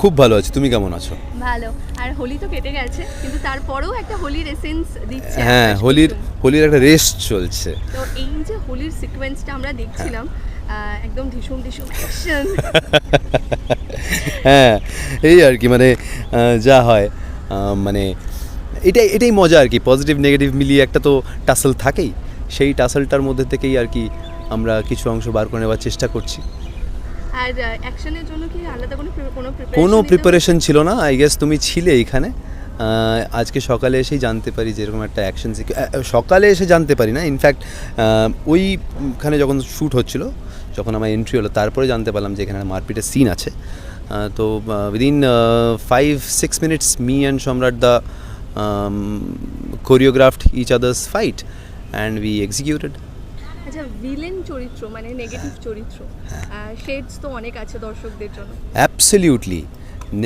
খুব ভালো আছি তুমি কেমন আছো? ভালো। আর হোলি তো কেটে গেছে কিন্তু তারপরেও একটা হোলির এসেন্স দিচ্ছে হ্যাঁ হোলির হোলির একটা রেস্ট চলছে। তো এই যে হোলির সিকোয়েন্সটা আমরা দেখছিলাম একদম ঢিসুম ঢিসুম অ্যাকশন হ্যাঁ এই আর কি মানে যা হয় মানে এটাই এটাই মজা আর কি পজিটিভ নেগেটিভ মিলিয়ে একটা তো টাসেল থাকেই। সেই টাসেলটার মধ্যে থেকেই আর কি আমরা কিছু অংশ বার করে নেওয়ার চেষ্টা করছি। আর অ্যাকশনের জন্য কি আলাদা কোনো কোনো কোনো প্রিপারেশন ছিল না। আই গেস তুমি ছিলে এইখানে আজকে সকালে এসেই জানতে পারি যে এরকম একটা অ্যাকশন সকালে এসে জানতে পারি না। ইনফ্যাক্ট ওইখানে যখন শ্যুট হচ্ছিল যখন আমার এন্ট্রি হলো তারপরে জানতে পারলাম যে এখানে মারপিটের সিন আছে। তো within five six minutes me and Samrat the choreographed each others fight and we executed আচ্ছা ভিলেন চরিত্র মানে নেগেটিভ চরিত্র শেডস তো অনেক আছে দর্শকদের জন্য। অ্যাবসলিউটলি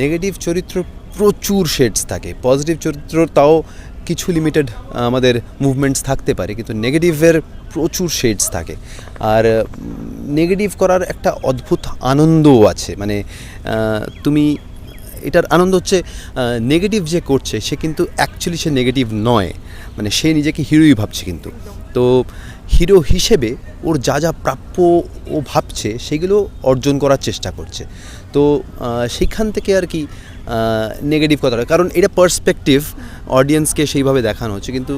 নেগেটিভ চরিত্র প্রচুর শেডস থাকে। পজিটিভ চরিত্র তাও কিছু লিমিটেড আমাদের মুভমেন্টস থাকতে পারে কিন্তু নেগেটিভের প্রচুর শেডস থাকে। আর নেগেটিভ করার একটা অদ্ভুত আনন্দও আছে। মানে তুমি এটার আনন্দ হচ্ছে নেগেটিভ যে করছে সে কিন্তু অ্যাকচুয়ালি সে নেগেটিভ নয়। মানে সে নিজেকে হিরোই ভাবছে কিন্তু। তো হিরো হিসেবে ওর যা যা প্রাপ্য ও ভাবছে, সেগুলো অর্জন করার চেষ্টা করছে। তো সেইখান থেকে আর কি নেগেটিভ কথাটা কারণ এটা পার্সপেক্টিভ অডিয়েন্সকে সেইভাবে দেখানো হচ্ছে। কিন্তু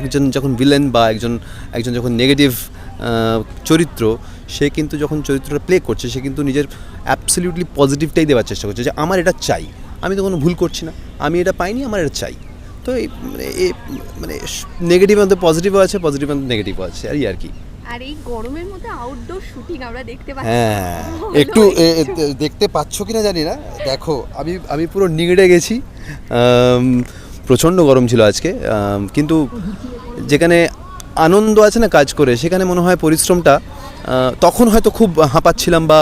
একজন যখন ভিলেন বা একজন একজন যখন নেগেটিভ চরিত্র, সে কিন্তু যখন চরিত্রটা প্লে করছে, সে কিন্তু নিজের অ্যাবসলিউটলি পজিটিভটাই দেওয়ার চেষ্টা করছে যে, আমার এটা চাই। আমি তো কোনো ভুল করছি না। আমি এটা পাইনি, আমার এটা চাই। তো এই মানে এ মানে নেগেটিভ মধ্যে পজিটিভও আছে পজিটিভ মধ্যে নেগেটিভও আছে আর আর কি। আর এই গরমের মধ্যে আউটডোর শুটিং আমরা দেখতে পাচ্ছি। হ্যাঁ একটু দেখতে পাচ্ছ কিনা জানি না। দেখো আমি আমি পুরো নিগড়ে গেছি। প্রচণ্ড গরম ছিল আজকে। কিন্তু যেখানে আনন্দ আছে না কাজ করে সেখানে মনে হয় পরিশ্রমটা তখন হয়তো খুব হাঁপাচ্ছিলাম বা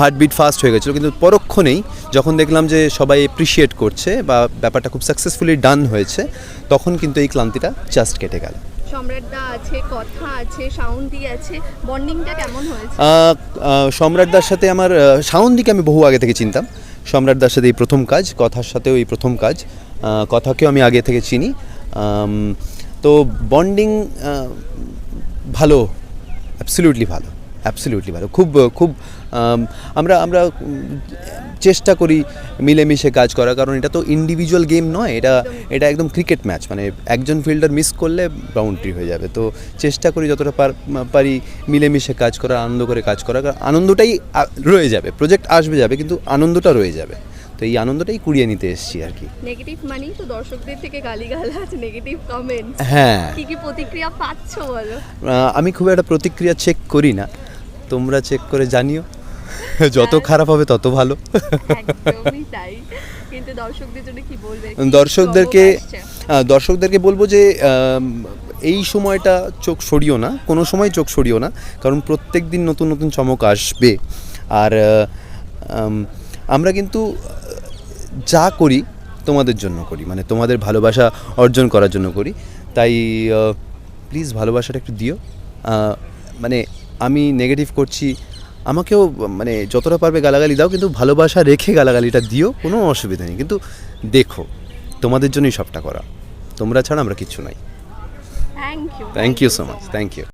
হার্টবিট ফাস্ট হয়ে গেছিল কিন্তু পরক্ষণেই যখন দেখলাম যে সবাই এপ্রিসিয়েট করছে বা ব্যাপারটা খুব সাকসেসফুলি ডান হয়েছে তখন কিন্তু এই ক্লান্তিটা জাস্ট কেটে গেল। সম্রাটদা আছে কথা আছে সাউন্ডি আছে বন্ডিংটা কেমন হয়েছে? আহ, আহ, সম্রাটদার সাথে আমার আহ, সাউন্দিকে আমি বহু আগে থেকে চিনতাম। সম্রাটদার সাথে এই প্রথম কাজ কথার সাথেও এই প্রথম কাজ কথাকেও আমি আগে থেকে চিনি। তো বন্ডিং ভালো অ্যাবসলিউটলি ভালো। অ্যাবসলিউটলি ভালো খুব খুব আমরা আমরা চেষ্টা করি মিলেমিশে কাজ করা কারণ এটা তো ইন্ডিভিজুয়াল গেম নয় এটা এটা একদম ক্রিকেট ম্যাচ মানে একজন ফিল্ডার মিস করলে বাউন্ডারি হয়ে যাবে। তো চেষ্টা করি যতটা পার- পারি মিলেমিশে কাজ করা আনন্দ করে কাজ করা কারণ আনন্দটাই রয়ে যাবে প্রজেক্ট আসবে যাবে কিন্তু আনন্দটা রয়ে যাবে। তো এই আনন্দটাই কুড়িয়ে নিতে এসেছি আর কি। নেগেটিভ মানেই তো দর্শকদের থেকে গালিগালাজ নেগেটিভ কমেন্ট হ্যাঁ। কি কি প্রতিক্রিয়া পাচ্ছ বলো? আমি খুব একটা প্রতিক্রিয়া চেক করি না। তোমরা চেক করে জানিও। যত খারাপ হবে তত ভালো। কিন্তু দর্শকদের জন্য কি বলবে? দর্শকদেরকে দর্শকদেরকে বলব যে এই সময়টা চোখ সরিও না কোনো সময় চোখ সরিও না কারণ প্রত্যেক দিন নতুন নতুন চমক আসবে। আর আমরা কিন্তু যা করি তোমাদের জন্য করি মানে তোমাদের ভালোবাসা অর্জন করার জন্য করি। তাই প্লিজ ভালোবাসাটা একটু দিও। মানে আমি নেগেটিভ করছি আমাকেও মানে যতটা পারবে গালাগালি দাও কিন্তু ভালোবাসা রেখে গালাগালিটা দিও কোনো অসুবিধা নেই। কিন্তু দেখো তোমাদের জন্যই সবটা করা। তোমরা ছাড়া আমরা কিচ্ছু নাই। Thank you thank you so much thank you